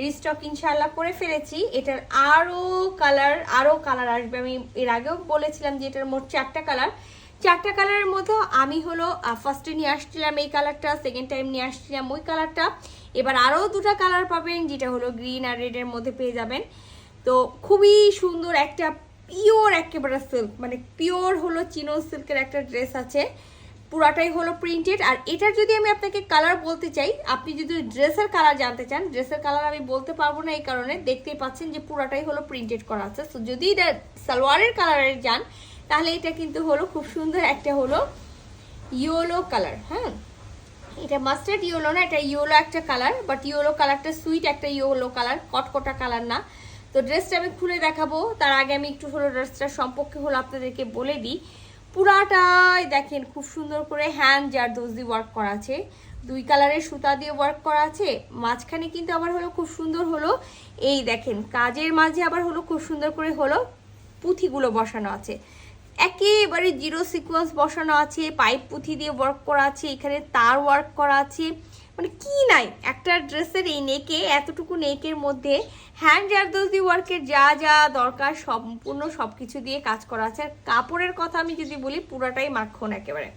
Restock ইনশাল্লাহ করে ফেলেছি। এটার আরও কালার আরও কালার আসবে। আমি এর আগেও বলেছিলাম যে এটার মোট চারটা কালার। চারটা কালারের মধ্যে আমি হলো ফার্স্টে নিয়ে আসছিলাম এই কালারটা সেকেন্ড টাইম নিয়ে আসছিলাম ওই কালারটা। এবার আরও দুটো কালার পাবেন, যেটা হলো গ্রিন আর রেডের মধ্যে পেয়ে যাবেন। তো খুবই সুন্দর একটা পিওর একেবারে সিল্ক মানে পিওর হলো চিনো সিল্কের একটা ড্রেস আছে। পুরাটাই হলো প্রিন্টেড আর এটার যদি আমি আপনাকে কালার বলতে চাই, আপনি যদি ড্রেসের কালার জানতে চান ড্রেসের কালার আমি বলতে পারব না এই কারণে। দেখতেই পাচ্ছেন যে পুরাটাই হলো প্রিন্টেড করা আছে। তো যদি এটা সালোয়ারের কালারের যান, তাহলে এটা কিন্তু হলো খুব সুন্দর একটা হলো ইয়েলো কালার হ্যাঁ? এটা মাস্টার্ড ইয়েলো না, এটা ইয়েলো একটা কালার বাট ইয়েলো কালারটা সুইট একটা ইয়েলো কালার কটকটা কালার না। তো ড্রেসটা আমি খুলে দেখাবো। তার আগে আমি একটু হলো ড্রেসটা সম্পর্কে হলো আপনাদেরকে বলে দিই। পুরাটাই দেখেন, খুব সুন্দর করে হ্যান্ড জার দোষ দিয়ে ওয়ার্ক করা আছে। দুই কালারের সুতা দিয়ে ওয়ার্ক করা আছে। মাঝখানে কিন্তু আবার হলো খুব সুন্দর হলো, এই দেখেন, কাজের মাঝে আবার হলো খুব সুন্দর করে হলো পুঁথিগুলো বসানো আছে। একেবারে জিরো সিকোয়েন্স বসানো আছে পাইপ পুঁথি দিয়ে ওয়ার্ক করা আছে, এখানে তার ওয়ার্ক করা আছে। মানে কি নাই? একটা ড্রেসের এই নেকে, এতটুকু নেকের মধ্যে হ্যান্ড জারদোজি ওয়ার্কের যা যা দরকার সম্পূর্ণ সব কিছু দিয়ে কাজ করা আছে। আর কাপড়ের কথা আমি যদি বলি, পুরাটাই মাখন একেবারে।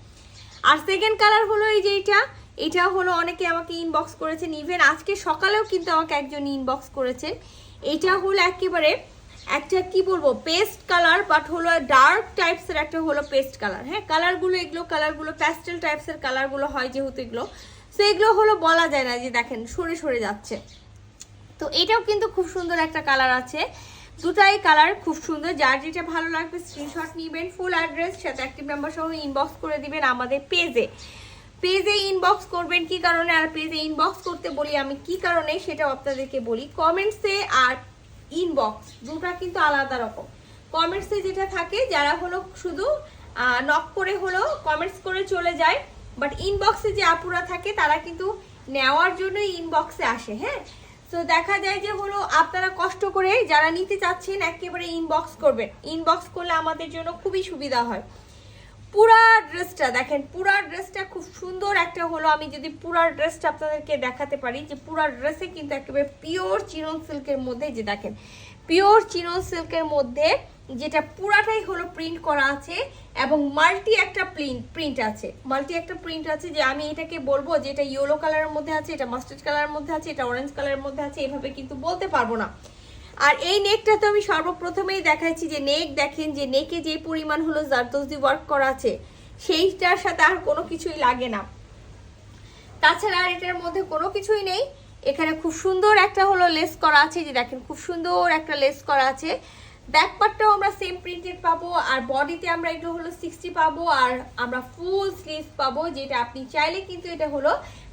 আর সেকেন্ড কালার হলো এই যে এটা এটা হলো অনেকে আমাকে ইনবক্স করেছেন। ইভেন আজকে সকালেও কিন্তু আমাকে একজন ইনবক্স করেছেন। এটা হলো একেবারে একটা কি বলব পেস্ট কালার বাট হলো ডার্ক টাইপসের একটা হলো পেস্ট কালার হ্যাঁ কালারগুলো এগুলো কালারগুলো প্যাস্টেল টাইপসের কালারগুলো হয় যেহেতু এগুলো। সো এগুলো হলো বলা যায় না যে দেখেন, সরে সরে যাচ্ছে। তো এটাও কিন্তু খুব সুন্দর একটা কালার আছে। দুটাই কালার খুব সুন্দর। যার যেটা ভালো লাগবে স্ক্রিনশট নিবেন ফুল অ্যাড্রেস সাথে অ্যাক্টিভ নাম্বার সহ ইনবক্স করে দিবেন আমাদের পেজে পেজে ইনবক্স করবেন কি কারণে? আর পেজে ইনবক্স করতে বলি আমি কি কারণে, সেটাও আপনাদেরকে বলি। কমেন্টসে আর ইনবক্স দুটা কিন্তু আলাদা রকম। কমেন্টসে যেটা থাকে, যারা হলো শুধু নক করে হলো কমেন্টস করে চলে যায়। বাট ইনবক্সে যে আপুরা থাকে, তারা কিন্তু নেওয়ার জন্য ইনবক্সে আসে হ্যাঁ? তো দেখা যায় যে হলো আপনারা কষ্ট করে যারা নিতে চাচ্ছেন, একেবারে ইনবক্স করবেন। ইনবক্স করলে আমাদের জন্য খুবই সুবিধা হয়। পুরা ড্রেসটা দেখেন, পুরা ড্রেসটা খুব সুন্দর একটা হলো, আমি যদি পুরা ড্রেসটা আপনাদেরকে দেখাতে পারি, যে পুরা ড্রেসে কিন্তু একেবারে পিওর চিরন সিল্কের মধ্যে যে দেখেন পিওর চিরন সিল্কের মধ্যে যেটা পুরাটাই হলো প্রিন্ট করা আছে এবং মাল্টি একটা প্রিন্ট প্রিন্ট আছে। মাল্টি একটা প্রিন্ট আছে যে আমি এটাকে বলব যে এটা ইয়েলো কালারের মধ্যে আছে, এটা মাস্টার্ড কালারের মধ্যে আছে, এটা অরেঞ্জ কালারের মধ্যে আছে, এভাবে কিন্তু বলতে পারব না। আর এই নেকটা তো আমি সর্বপ্রথমেই দেখাচ্ছি যে নেক দেখেন যে নেকে যে পরিমাণ হলো জারদোজি ওয়ার্ক করা আছে, সেইটার সাথে আর কোনো কিছুই লাগে না। তাছাড়া আর এটার মধ্যে কোনো কিছুই নেই। এখানে খুব সুন্দর একটা হলো লেস করা আছে, যে দেখেন খুব সুন্দর একটা লেস করা আছে। ব্যাক পার্টটাও আমরা সেম প্রিন্টেড পাবো, আর বডিতে আমরা একটু হলো সিক্সটি পাবো, আর আমরা ফুল স্লিভস পাবো, যেটা আপনি চাইলে কিন্তু এটা হলো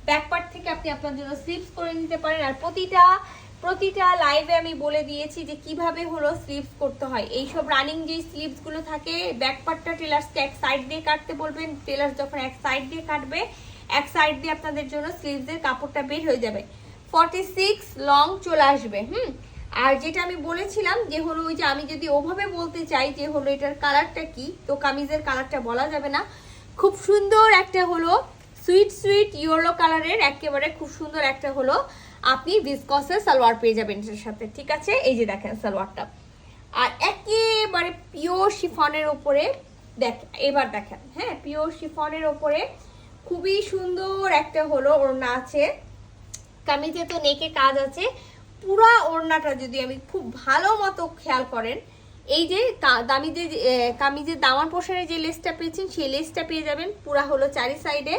ব্যাক পার্ট থেকে আপনি আপনার জন্য স্লিভস করে নিতে পারেন। আর প্রতিটা প্রতিটা লাইভে আমি বলে দিয়েছি যে কীভাবে হলো স্লিভস করতে হয়। এইসব রানিং যে স্লিভসগুলো থাকে ব্যাক পার্টটা টেলার্সকে এক সাইড দিয়ে কাটতে বলবেন। টেলার্স যখন এক সাইড দিয়ে কাটবে, এক সাইড দিয়ে আপনাদের জন্য স্লিভসের কাপড়টা বের হয়ে যাবে। ফর্টি সিক্স লং চলে আসবে, হুম? আর যেটা আমি বলেছিলাম যে হলো ওই যে আমি যদি ওভাবে বলতে চাই যে হলো এটার কালারটা কি, তো কামিজের কালারটা বলা যাবে না। খুব সুন্দর একটা হলো সুইট সুইট ইয়েলো কালারের, একেবারে খুব সুন্দর একটা হলো আপনি ভিসকসের সালোয়ার পেয়ে যাবেন এটার সাথে, ঠিক আছে? এই যে দেখেন সালোয়ারটা। আর একেবারে পিওর শিফনের ওপরে দেখ, এবার দেখেন হ্যাঁ পিওর শিফনের ওপরে খুবই সুন্দর একটা হলো ওড়না আছে। কামিজে তো নেকে কাজ আছে। পুরা ওড়নাটা যদি আমি খুব ভালো মতো খেয়াল করেন, এই যে দামি যে কামিজের দামান পোষণের যে লেসটা পেয়েছেন, সেই লেসটা পেয়ে যাবেন, পুরা হলো চারি সাইডে।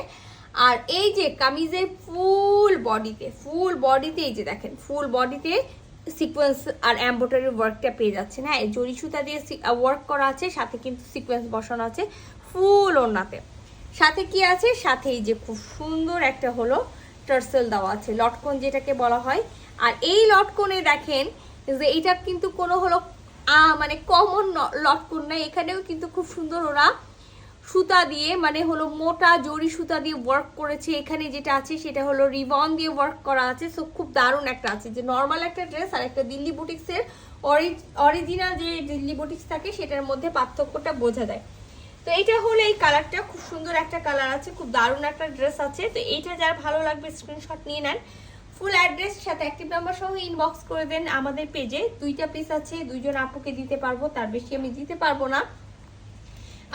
আর এই যে কামিজের ফুল বডিতে ফুল বডিতে এই যে দেখেন, ফুল বডিতে সিকোয়েন্স আর এম্ব্রয়ডারি ওয়ার্কটা পেয়ে যাচ্ছেন। হ্যাঁ জরি সুতা দিয়ে ওয়ার্ক করা আছে, সাথে কিন্তু সিকোয়েন্স বসানো আছে ফুল ওড়নাতে। সাথে কি আছে? সাথে এই যে খুব সুন্দর একটা হলো টার্সেল দেওয়া আছে, লটকন যেটাকে বলা হয়। আর এই লটকনে দেখেন যে এটা কিন্তু কোনো হলো মানে কমন লটকন না, এখানেও কিন্তু খুব সুন্দর ওরা সুতা দিয়ে মানে হলো মোটা জরি সুতা দিয়ে ওয়ার্ক করেছে। এখানে যেটা আছে সেটা হলো রিবন দিয়ে ওয়ার্ক করা আছে সো খুব দারুণ একটা আছে। যে নর্মাল একটা ড্রেস আর একটা দিল্লি বুটিক্সের অরিজিনাল যে দিল্লি বুটিক্স থাকে, সেটার মধ্যে পার্থক্যটা বোঝা যায়। তো এইটা হলো এই কালারটা খুব সুন্দর একটা কালার আছে, খুব দারুণ একটা ড্রেস আছে। তো এইটা যার ভালো লাগবে স্ক্রিনশট নিয়ে নেন। ফুল অ্যাড্রেস সাথে অ্যাক্টিভ নাম্বার সহ ইনবক্স করে দেন আমাদের পেজে দুইটা পিস আছে, দুইজন আপুকে দিতে পারব, তার বেশি আমি দিতে পারব না।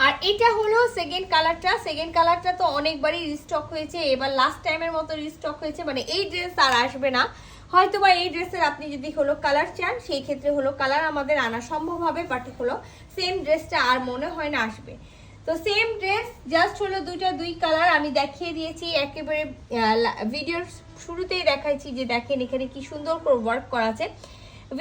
আর এটা হলো সেকেন্ড কালারটা সেকেন্ড কালারটা তো অনেকবারই রিস্টক হয়েছে, এবার লাস্ট টাইমের মতো রিস্টক হয়েছে মানে এই ড্রেস আর আসবে না। হয়তো বা এই ড্রেসের আপনি যদি হলো কালার চান, সেই ক্ষেত্রে হলো কালার আমাদের আনা সম্ভব হবে বাট হলো সেম ড্রেসটা আর মনে হয় না আসবে। তো সেম ড্রেস জাস্ট হলো দুইটা দুই কালার আমি দেখিয়ে দিয়েছি। একেবারে ভিডিওর শুরুতেই দেখাইছি যে দেখেন এখানে কি সুন্দর করে ওয়ার্ক করা আছে।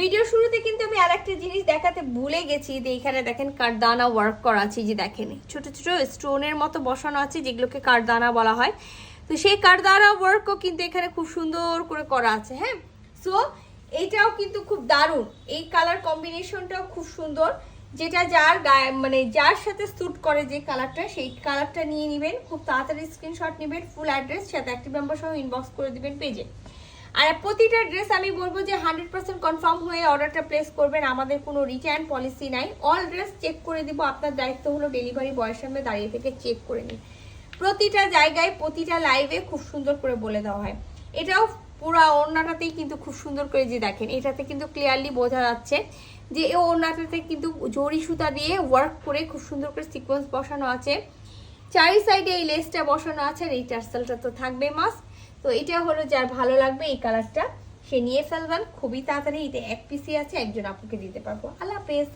ভিডিও শুরুতে কিন্তু আমি আর একটা জিনিস দেখাতে ভুলে গেছি যে এখানে দেখেন কারদানা ওয়ার্ক করা আছে যে দেখেন। ছোট ছোট স্টোনের মতো বসানো আছে যেগুলোকে কারদানা বলা হয়। তো সেই কারদানা ওয়ার্কও কিন্তু এখানে খুব সুন্দর করে করা আছে হ্যাঁ? সো এইটাও কিন্তু খুব দারুণ। এই কালার কম্বিনেশনটাও খুব সুন্দর। যেটা যার গায়ে মানে যার সাথে স্যুট করে যে কালারটা সেই কালারটা নিয়ে নেবেন। খুব তাড়াতাড়ি স্ক্রিনশট নেবেন ফুল অ্যাড্রেস সাথে অ্যাক্টিভ মেম্বার সহ ইনবক্স করে দিবেন পেজে আর প্রতিটা ড্রেস আমি বলব যে হান্ড্রেড পার্সেন্ট কনফার্ম হয়ে অর্ডারটা প্লেস করবেন। আমাদের কোনো রিটার্ন পলিসি নাই। অল ড্রেস চেক করে দিব। আপনার দায়িত্ব হলো ডেলিভারি বয়ের সামনে দাঁড়িয়ে থেকে চেক করে নিন। প্রতিটা জায়গায়, প্রতিটা লাইভে খুব সুন্দর করে বলে দেওয়া হয়। এটাও পুরো ওড়নাটাতেই কিন্তু খুব সুন্দর করে যে দেখেন, এটাতে কিন্তু ক্লিয়ারলি বোঝা যাচ্ছে। যে এই ওড়নাটাতে কিন্তু জরি সুতা দিয়ে ওয়ার্ক করে খুব সুন্দর করে সিকোয়েন্স বসানো আছে। চারি সাইডে এই লেসটা বসানো আছে আর এই টার্সেলটা তো থাকবে মাস তো এটা হলো যার ভালো লাগবে, এই কালারটা সে নিয়ে ফেলবেন। খুবই তাড়াতাড়ি এটা এক পিসি আছে, একজন আপুকে দিতে পারব। আল্লাহ হাফেজ।